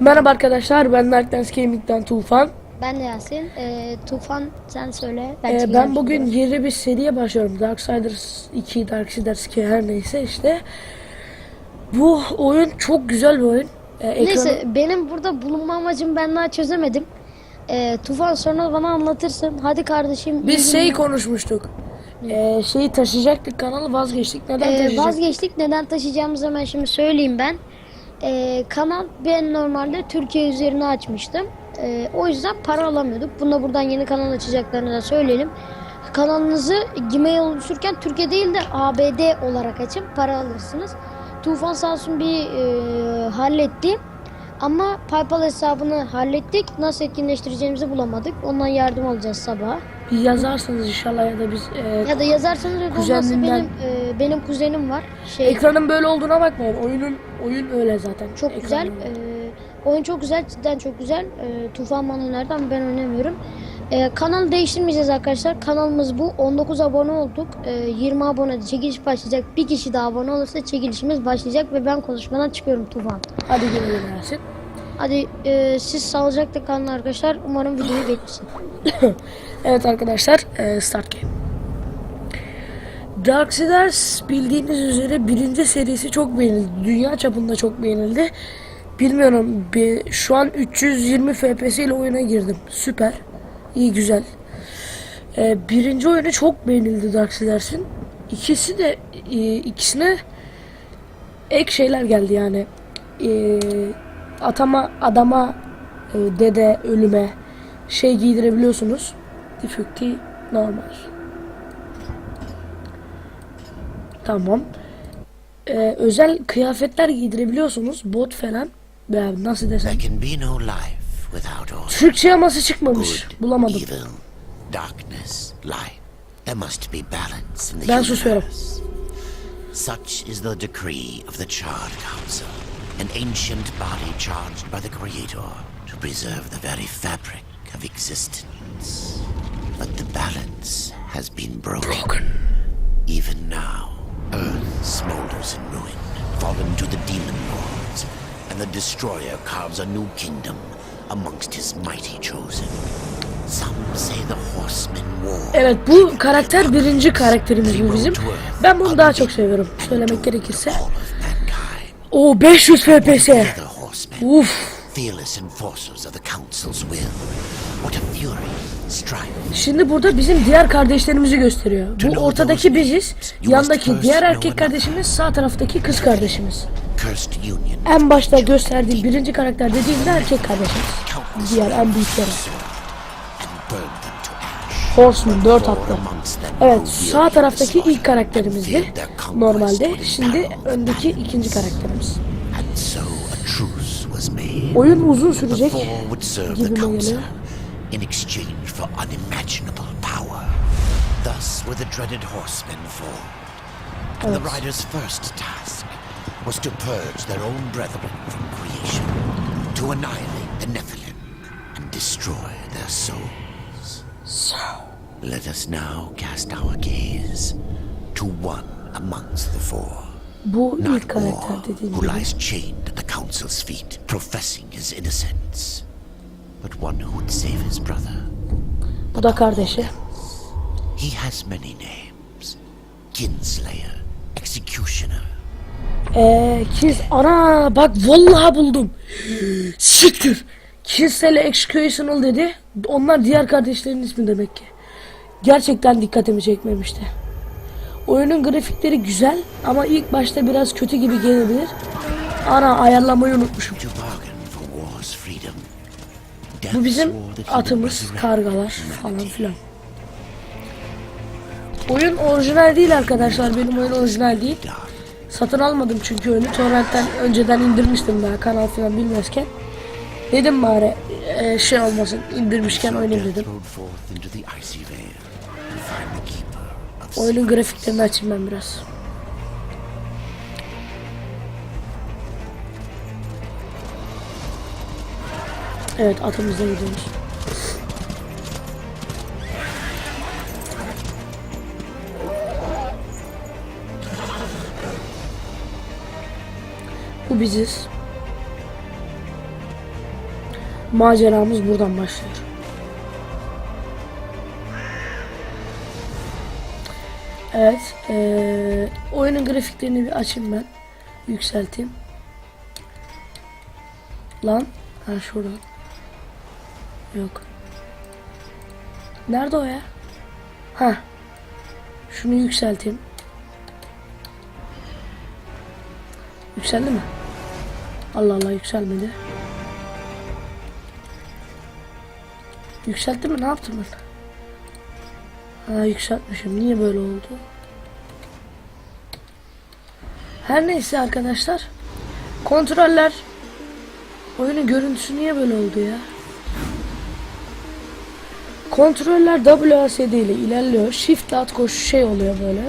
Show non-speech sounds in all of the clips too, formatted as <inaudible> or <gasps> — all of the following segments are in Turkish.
Merhaba arkadaşlar ben Darkness Gaming'den Tufan. Ben de Yasin. Ee, Tufan sen söyle. Ben, Ee, ben bugün yeni bir seriye başlıyorum. Darksiders 2, Darksiders 2 her neyse işte. Bu oyun çok güzel bir oyun. Ee, ekranı- Neyse benim burada bulunma amacım ben daha çözemedim. Ee, Tufan sonra bana anlatırsın. Hadi kardeşim. Biz şey konuşmuştuk. Ee, şeyi taşıyacaktık kanalı vazgeçtik. Neden Ee, taşıyacaktık? vazgeçtik. Neden taşıyacağımızı hemen şimdi söyleyeyim ben. Ee, kanal ben normalde Türkiye üzerine açmıştım. Ee, o yüzden para alamıyorduk. Bunda buradan yeni kanal açacaklarını da söyleyelim. Kanalınızı Gmail oluştururken Türkiye değil de ABD olarak açın. Para alırsınız. Tufan sağ bir e, halletti. Ama PayPal hesabını hallettik. Nasıl etkinleştireceğimizi bulamadık. Ondan yardım alacağız sabaha. Bir yazarsanız inşallah ya da biz e, Ya da yazarsanız olmazsa Kuzeninden- benim e, benim kuzenim var. Şey, ekranın böyle olduğuna bakmayın. Oyunun oyun öyle zaten. Çok Ekran güzel. öyle. Ee, oyun çok güzel. Cidden çok güzel. Ee, Tufan bana önerdi ama ben oynamıyorum. Ee, kanalı değiştirmeyeceğiz arkadaşlar. Kanalımız bu. 19 abone olduk. Ee, 20 abone çekiliş başlayacak. Bir kişi daha abone olursa çekilişimiz başlayacak ve ben konuşmadan çıkıyorum Tufan. Hadi gelin Yasin. Hadi e, siz sağlıcakla kalın arkadaşlar. Umarım videoyu beğenirsiniz. <laughs> Evet arkadaşlar e, start game. Darksiders bildiğiniz üzere birinci serisi çok beğenildi. Dünya çapında çok beğenildi. Bilmiyorum bir, şu an 320 FPS ile oyuna girdim. Süper. İyi güzel. E, birinci oyunu çok beğenildi Darksiders'in. İkisi de e, ikisine ek şeyler geldi yani. E, atama adama e, dede ölüme şey giydirebiliyorsunuz. Difficulty normal. Tamam. Ee, özel kıyafetler giydirebiliyorsunuz. Bot falan. Veya nasıl desem. No. Türkçe yaması çıkmamış. Good, Bulamadım. evil, darkness, light. There must be balance in the Ben susuyorum. Such is the decree of the Charred Council, an ancient body charged by the Creator to preserve the very fabric of existence. But the balance has been broken. Even now, Earth smolders in ruin, fallen to the demon lords, and the Destroyer carves a new kingdom amongst his mighty chosen. Some say the horsemen war. Evet bu karakter birinci karakterimiz bu bizim. Ben bunu daha çok seviyorum. Söylemek gerekirse. O 500 FPS. Uf. fearless enforcers of the Council's will. What a fury, strife, Şimdi burada bizim diğer kardeşlerimizi gösteriyor. Bu ortadaki biziz. Yandaki diğer erkek kardeşimiz, sağ taraftaki kız kardeşimiz. En başta gösterdiğim birinci karakter dediğimde erkek kardeşimiz. Diğer en büyükleri. Horseman 4 For atlı. amongst them Evet sağ taraftaki ilk karakterimizdi. Normalde. Şimdi öndeki ikinci karakterimiz. Oyun uzun sürecek. gibime geliyor. in exchange for unimaginable power. Thus were the dreaded horsemen formed. And the riders' first task was to purge their own brethren from creation, to annihilate the Nephilim and destroy their souls. So. Let us now cast our gaze to one amongst the four. Bu ilk Not karakter war, dediğim who gibi. lies chained at the council's feet, professing his innocence, but one who would save his brother. Bu da kardeşi. He has many names: Kinslayer, Executioner, Eee Kiz ana bak vallahi buldum. Siktir. Kins'le Executional dedi. Onlar diğer kardeşlerin ismi demek ki. Gerçekten dikkatimi çekmemişti. Oyunun grafikleri güzel ama ilk başta biraz kötü gibi gelebilir. Ana ayarlamayı unutmuşum. Bu bizim atımız, kargalar falan filan. Oyun orijinal değil arkadaşlar. Benim oyun orijinal değil. Satın almadım çünkü oyunu torrentten önceden indirmiştim daha kanal falan bilmezken. Dedim bari e, şey olmasın indirmişken oynayayım dedim. Oyunun grafiklerini açayım ben biraz. Evet atımızda gidiyoruz. Bu biziz. Maceramız buradan başlıyor. Evet. eee, oyunun grafiklerini bir açayım ben. Yükselteyim. Lan. Ha şuradan. Yok. Nerede o ya? Ha. Şunu yükselteyim. Yükseldi mi? Allah Allah yükselmedi. Yükseltti mi? Ne yaptım ben? Ha yükseltmişim. Niye böyle oldu? Her neyse arkadaşlar. Kontroller. Oyunun görüntüsü niye böyle oldu ya? Kontroller WASD ile ilerliyor. Shift at koş şey oluyor böyle.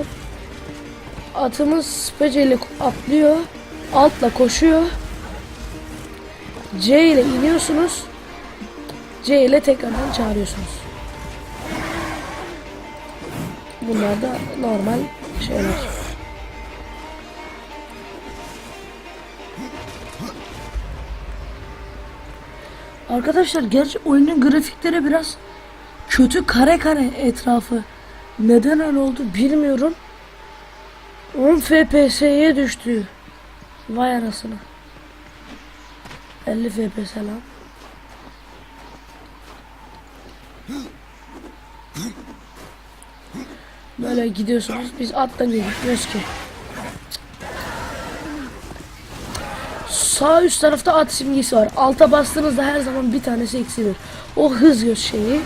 Atımız spece ile atlıyor. Altla koşuyor. C ile iniyorsunuz. C ile tekrardan çağırıyorsunuz. Bunlar da normal şeyler. Arkadaşlar gerçi oyunun grafikleri biraz kötü kare kare etrafı. Neden öyle oldu bilmiyorum. 10 FPS'ye düştü. Vay anasını. 50 FPS lan. Böyle gidiyorsunuz. Biz atla gitmiyoruz ki. Sağ üst tarafta at simgesi var. Alta bastığınızda her zaman bir tanesi eksilir. O hız göz şeyi.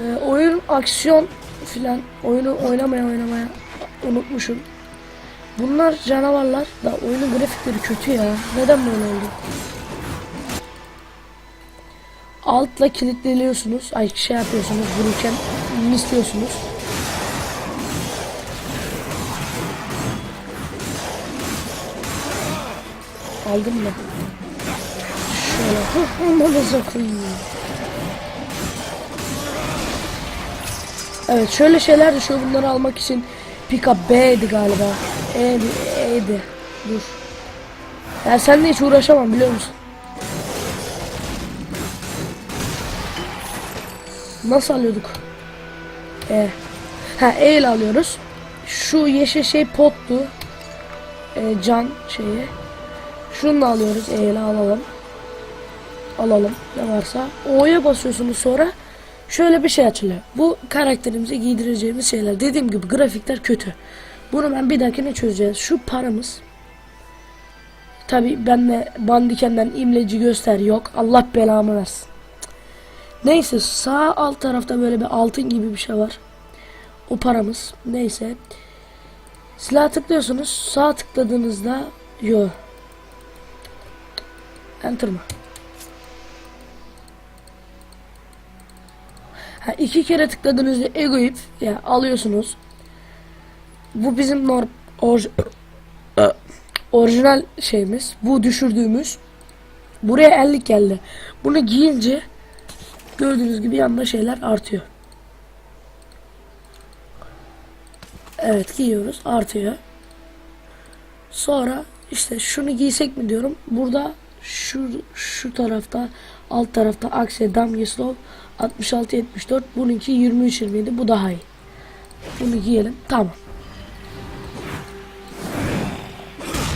Ee, oyun aksiyon filan oyunu oynamaya oynamaya unutmuşum. Bunlar canavarlar da oyunun grafikleri kötü ya. Neden böyle oldu? Altla kilitleniyorsunuz. Ay şey yapıyorsunuz vururken misliyorsunuz. Aldım mı? Şöyle. <laughs> Ondan sokayım. Evet şöyle şeyler düşüyor bunları almak için Pika B'di galiba. E'di, E'di. Dur. Ya seninle hiç uğraşamam biliyor musun? Nasıl alıyorduk? E. Ha E ile alıyoruz. Şu yeşil şey pottu. E, can şeyi. Şunu alıyoruz. E ile alalım. Alalım. Ne varsa. O'ya basıyorsunuz sonra. Şöyle bir şey açılıyor. Bu karakterimize giydireceğimiz şeyler. Dediğim gibi grafikler kötü. Bunu ben bir dahakine çözeceğiz. Şu paramız. Tabi benle bandikenden imleci göster yok. Allah belamı versin. Neyse sağ alt tarafta böyle bir altın gibi bir şey var. O paramız. Neyse. Silah tıklıyorsunuz. Sağ tıkladığınızda yo. Enter mı? Ha, iki kere tıkladığınızda ego ip ya alıyorsunuz. Bu bizim nor orj orijinal şeyimiz. Bu düşürdüğümüz. Buraya ellik geldi. Bunu giyince gördüğünüz gibi yanında şeyler artıyor. Evet giyiyoruz artıyor. Sonra işte şunu giysek mi diyorum. Burada şu şu tarafta alt tarafta Axe Damgeslov 66 74 bununki 23 27 bu daha iyi. Bunu giyelim. Tamam.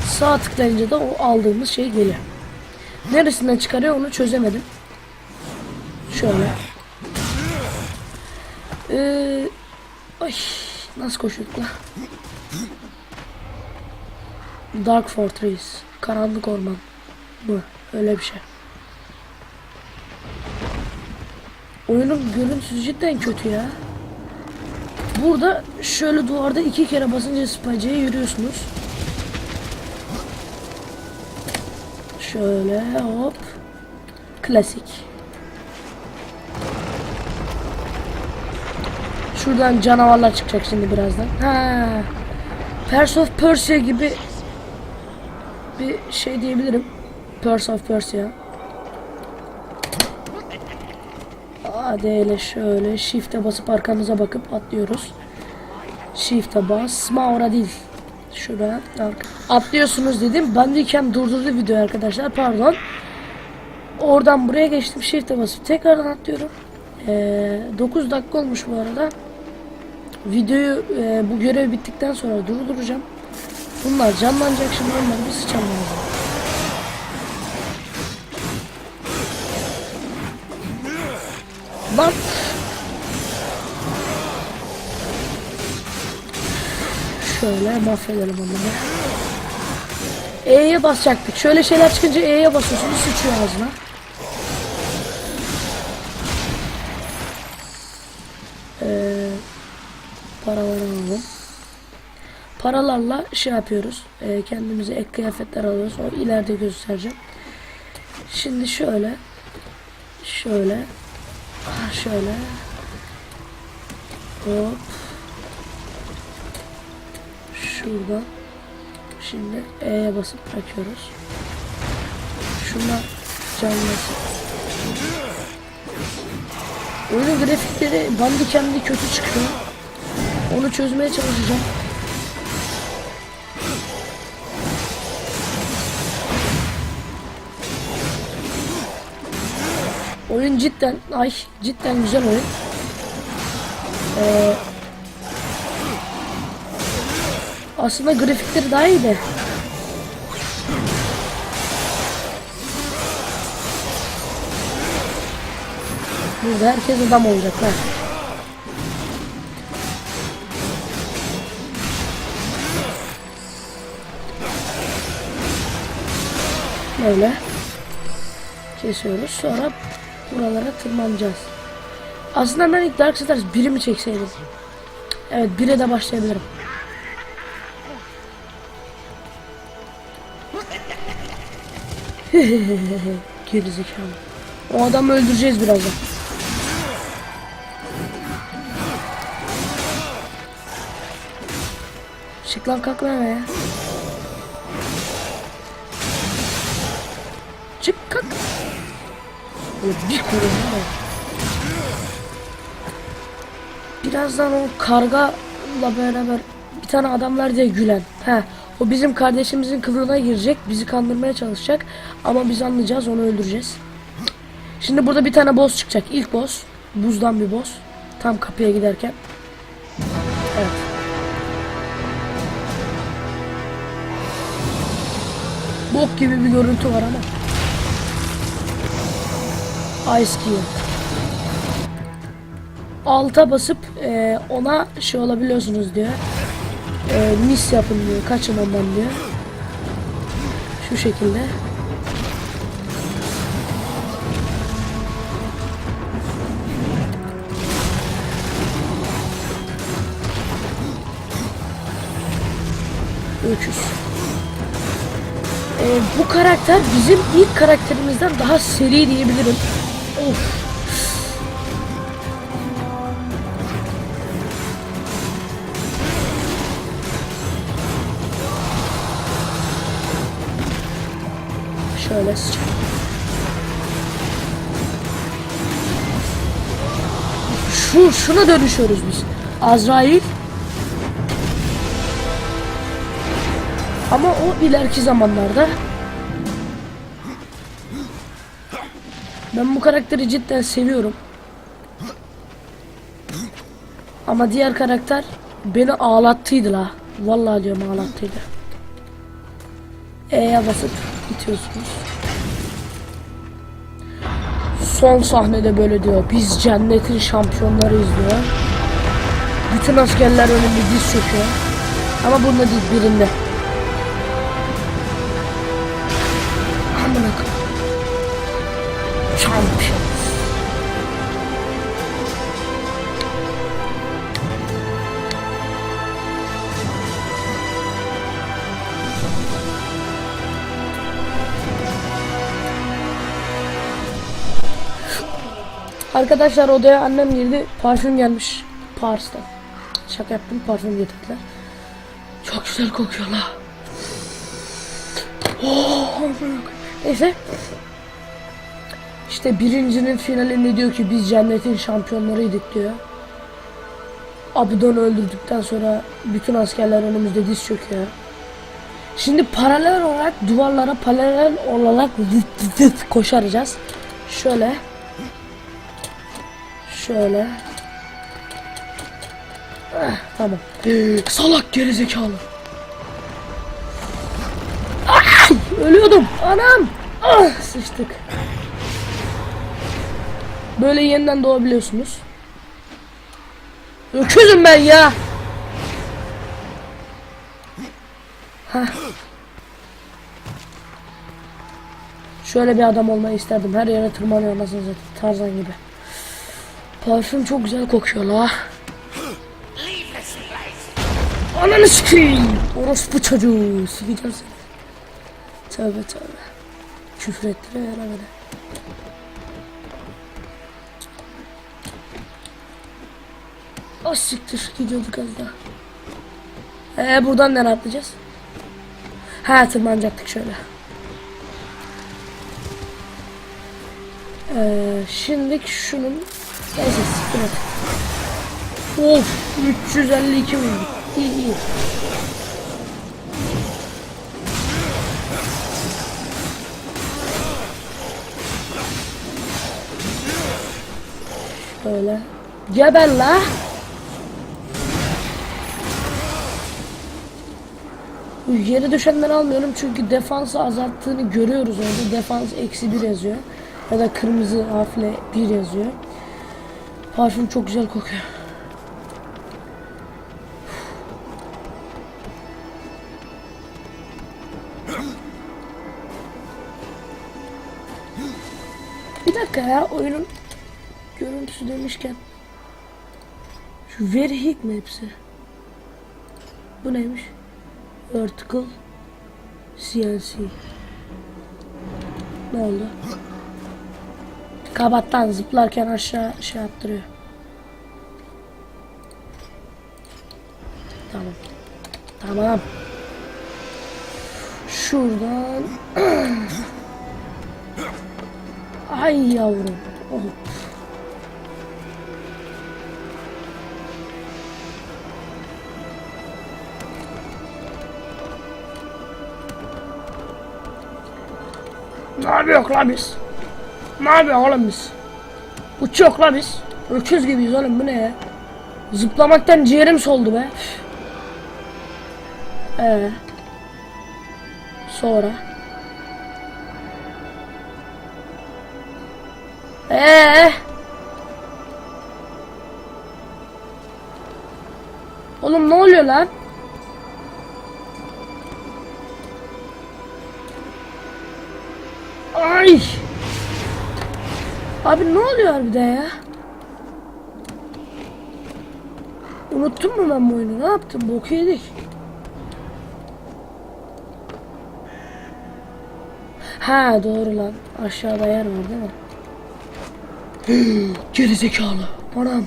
Sağ tıklayınca da o aldığımız şey geliyor. Neresinden çıkarıyor onu çözemedim. Şöyle. Ee, ay, nasıl koşuyorduk la? Dark Fortress. Karanlık orman. Bu. Öyle bir şey. Oyunun görüntüsü cidden kötü ya. Burada şöyle duvarda iki kere basınca spaceye yürüyorsunuz. Şöyle hop. Klasik. Şuradan canavarlar çıkacak şimdi birazdan. Ha. Prince of Persia gibi bir şey diyebilirim. Prince of Persia. AD ile şöyle shift'e basıp arkamıza bakıp atlıyoruz. Shift'e bas. Maura değil. Şuraya arka. Atlıyorsunuz dedim. Bandicam durdurdu video arkadaşlar. Pardon. Oradan buraya geçtim. Shift'e basıp tekrardan atlıyorum. Ee, 9 dakika olmuş bu arada. Videoyu e, bu görev bittikten sonra durduracağım. Bunlar canlanacak şimdi onları bir sıçan lazım. Şöyle mahvedelim onları. E'ye basacaktık. Şöyle şeyler çıkınca E'ye basıyorsunuz sıçıyor ağzına. Ee, paraları alalım. Paralarla şey yapıyoruz. Ee, kendimize ek kıyafetler alıyoruz. O ileride göstereceğim. Şimdi şöyle. Şöyle. ah, Şöyle. Hop. Şuradan. Şimdi E'ye basıp bırakıyoruz. Şuna canlasın. Oyunun grafikleri bandikemde kötü çıkıyor. Onu çözmeye çalışacağım. Oyun cidden ay cidden güzel oyun. Ee, aslında grafikleri daha iyi de. Burada herkes adam olacaklar. Böyle kesiyoruz. Sonra buralara tırmanacağız. Aslında ben ilk Darksiders 1'i mi çekseydim? Evet 1'e de başlayabilirim. <laughs> Gerizekalı. O adamı öldüreceğiz birazdan. Çık lan kalk lan ya. Çık kalk. Bir korun var. Birazdan o karga beraber bir tane adamlar diye gülen. He, o bizim kardeşimizin kılığına girecek, bizi kandırmaya çalışacak ama biz anlayacağız, onu öldüreceğiz. Şimdi burada bir tane boss çıkacak. İlk boss, buzdan bir boss. Tam kapıya giderken. Evet. Bok gibi bir görüntü var ama. Ice Cube. Alta basıp e, ona şey olabiliyorsunuz diyor. E, mis yapın diyor. Kaçın ondan diyor. Şu şekilde. Öküz. E, bu karakter bizim ilk karakterimizden daha seri diyebilirim. Of. Şöyle sıçalım. Şu, şuna dönüşüyoruz biz. Azrail. Ama o ileriki zamanlarda. Ben bu karakteri cidden seviyorum. Ama diğer karakter beni ağlattıydı la. Vallahi diyorum ağlattıydı. E'ye basıp itiyorsunuz. Son sahnede böyle diyor. Biz cennetin şampiyonlarıyız diyor. Bütün askerler önünde diz çöküyor. Ama bunda değil birinde. Arkadaşlar odaya annem girdi. Parfüm gelmiş. Paris'ten. Şaka yaptım. Parfüm getirdiler. Çok güzel kokuyor la. Oh. Neyse. İşte birincinin finalinde diyor ki biz cennetin şampiyonlarıydık diyor. Abidon'u öldürdükten sonra bütün askerler önümüzde diz çöküyor. Şimdi paralel olarak duvarlara paralel olarak koşaracağız. Şöyle. Şöyle. Ah, tamam. Salak gerizekalı. Ay, ölüyordum. Anam. Ah, sıçtık. Böyle yeniden doğabiliyorsunuz. Öküzüm ben ya. Hah. Şöyle bir adam olmayı isterdim. Her yere tırmanıyor nasıl zaten. Tarzan gibi. Parfüm çok güzel kokuyor la. Ananı sikeyim. Orospu çocuğu. Sikeceğim seni. Tövbe tövbe. Küfür ettiriyor ya beni. O siktir gidiyorduk az daha. Ee buradan nereye atlayacağız? Ha tırmanacaktık şöyle. Ee, şimdi şunun neyse siktir et. Of 352 vurdu. İyi iyi. Şöyle. Geber la. Yere düşenleri almıyorum çünkü defansı azalttığını görüyoruz orada. Defans eksi bir yazıyor. Ya da kırmızı harfle bir yazıyor. Parfüm çok güzel kokuyor. Bir dakika ya oyunun görüntüsü demişken şu very hit mi hepsi? Bu neymiş? Vertical CNC Ne oldu? Kabattan zıplarken aşağı şey yaptırıyor. Tamam. Tamam. Şuradan <clears throat> Ay yavrum. Oh. Ne yapıyoruz la biz? Yapıyoruz oğlum biz? Uçuyoruz la biz. Öküz gibiyiz oğlum bu ne ya? Zıplamaktan ciğerim soldu be. Ee. Sonra. Ee. Oğlum ne oluyor lan? Ay. Abi ne oluyor bir de ya? Unuttum mu ben bu oyunu? Ne yaptım? Bok yedik. Ha doğru lan. Aşağıda yer var değil mi? <gasps> Geri zekalı. Anam.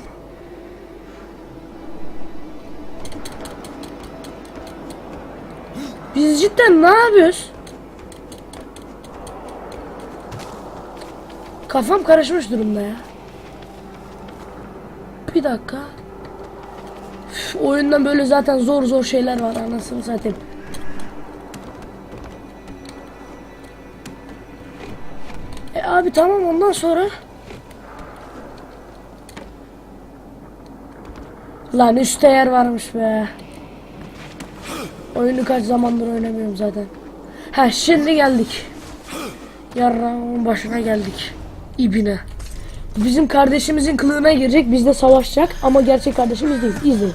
Biz cidden ne yapıyoruz? Kafam karışmış durumda ya. Bir dakika. Üf, oyundan böyle zaten zor zor şeyler var anasını satayım. E abi tamam ondan sonra. Lan üstte yer varmış be. Oyunu kaç zamandır oynamıyorum zaten. Ha şimdi geldik. Yarrağımın başına geldik. İbine. Bizim kardeşimizin kılığına girecek, bizle savaşacak ama gerçek kardeşimiz değil. İzleyin.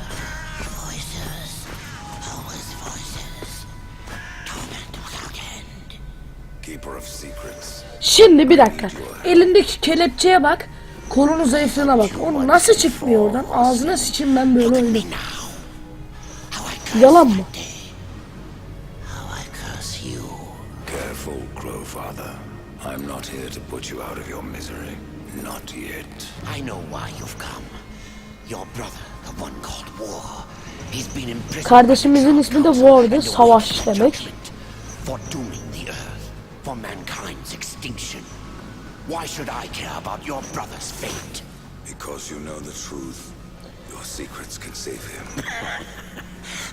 Şimdi bir dakika. Elindeki kelepçeye bak. Kolunun zayıflığına bak. O nasıl çıkmıyor oradan? Ağzına sıçayım ben böyle curse Yalan mı? I'm not here to put you out of your misery. Not yet. I know why you've come. Your brother, the one called War. He's been imprisoned. Kardeşimizin ismi de War'dı. Savaş demek. For dooming the earth. For mankind's extinction. Why should I care about your brother's fate? Because you know the truth. Your secrets can save him. <laughs>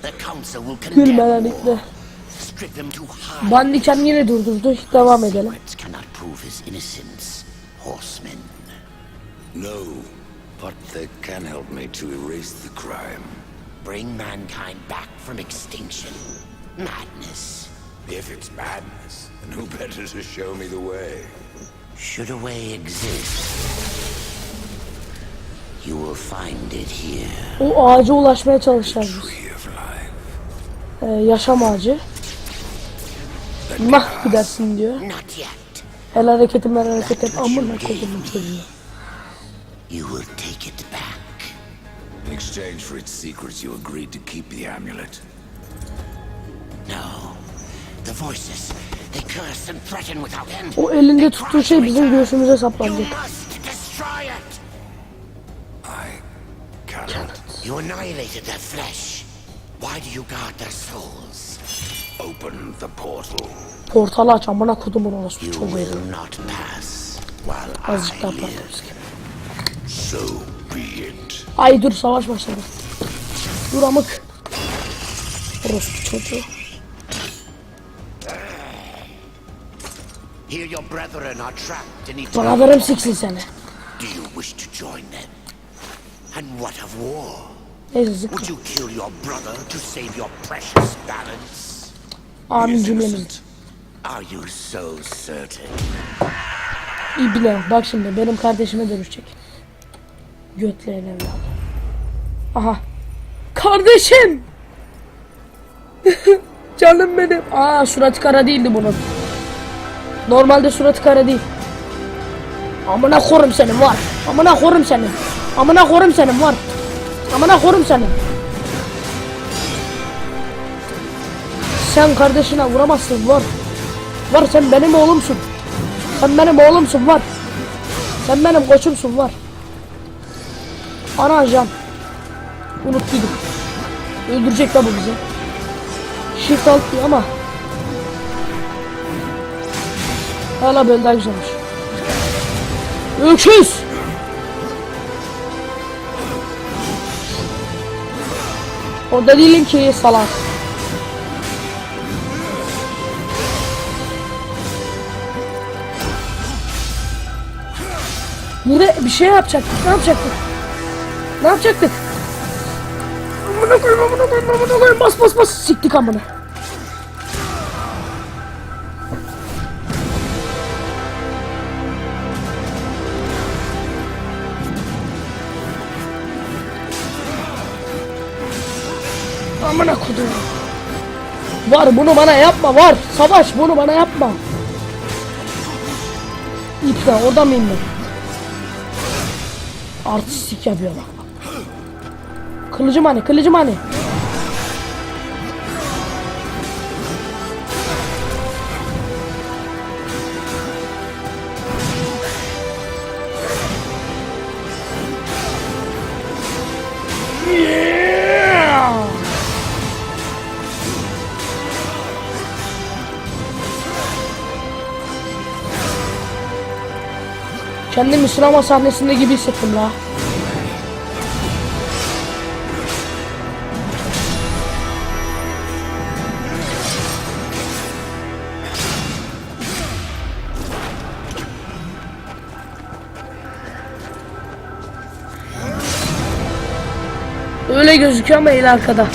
The council will Gülme condemn lan war. Bandiken yine durdurdu. Devam edelim. Secrets cannot prove his innocence, horsemen. No, but they can help me to erase the crime. Bring mankind back from extinction. Madness. If it's madness, then who better to show me the way? Should a way exist, you will find it here. O ağaca ulaşmaya çalışacağız biz. Tree of life. Ee, yaşam ağacı. Nah gidersin diyor. Not yet. El hareketim el hareketim. Amına kodumun çocuğu. You will take it back. In exchange for its secrets, you agreed to keep the amulet. No. The voices, they curse and threaten without end. O elinde tuttuğu şey bizim göğsümüze You must destroy it. I cannot. You annihilated their flesh. Why do you guard their souls? Open the portal. Portalı aç amına kodumun orası çok while Azıcık daha patlarız gibi. So be it. Ay dur savaş başladı. Dur amık. Orospu çocuğu. Here your brethren are trapped in eternal. Beraberim siksin seni. Do you wish to join them? And what of war? Would you kill your brother to save your precious balance? Amin cümlemiz. innocent. Are you so certain? İbne bak şimdi benim kardeşime dönüşecek. Götleyen evladı. Aha. Kardeşim! <laughs> Canım benim. Aa suratı kara değildi bunun. Normalde suratı kara değil. Amına korum senin var. Amına korum senin. Amına korum senin var. Amına korum senin. Sen kardeşine vuramazsın var. Var sen benim oğlumsun. Sen benim oğlumsun var. Sen benim koçumsun var. Ana ajan. Unuttuydum. Öldürecek la bizi. Shift alt diyor ama. Hala böyle daha güzelmiş. Öküz! Orada değilim ki salak. Burada bir şey yapacaktık. Ne yapacaktık? Ne yapacaktık? Amına koyayım amına koyayım amına koyayım bas bas bas siktik amına. Amına kodum. Var bunu bana yapma var. Savaş bunu bana yapma. İpne orada mıyım ben? Artistik yapıyor bak. Kılıcım hani kılıcım hani. Kendimi sinema sahnesinde gibi hissettim la. Öyle gözüküyor ama el arkada.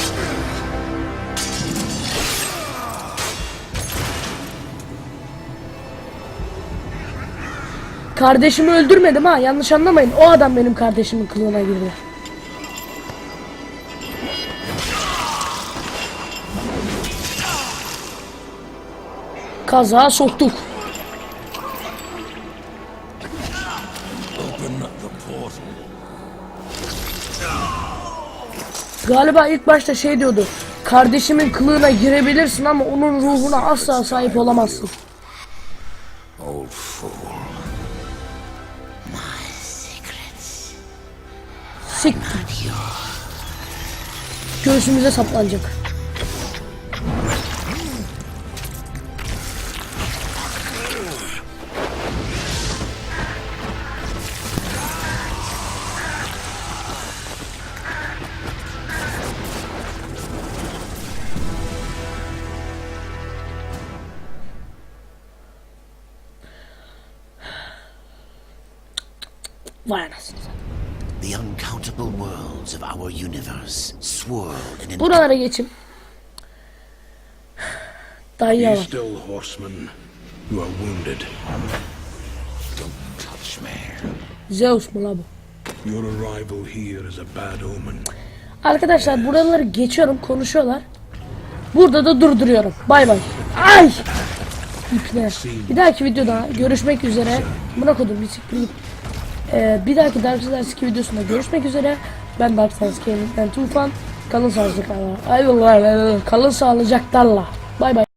Kardeşimi öldürmedim ha yanlış anlamayın. O adam benim kardeşimin kılığına girdi. Kaza soktuk. Galiba ilk başta şey diyordu. Kardeşimin kılığına girebilirsin ama onun ruhuna asla sahip olamazsın. göğsümüze saplanacak. Vay anasını The uncountable worlds of our universe swirl in an Buralara geçim. Dayıya Be var. still, horseman. You are wounded. Don't touch me. Zeus mu la bu? Your arrival here is a bad omen. Arkadaşlar buraları geçiyorum konuşuyorlar. Burada da durduruyorum. Bay bay. Ay! İpne. Bir dahaki videoda görüşmek üzere. Buna kodum git. Ee, bir dahaki Dark Souls 2 videosunda görüşmek üzere. Ben Dark Souls Gaming'den Tufan. Kalın sağlıcakla. Ay kalın sağlıcaklarla. Bay bay.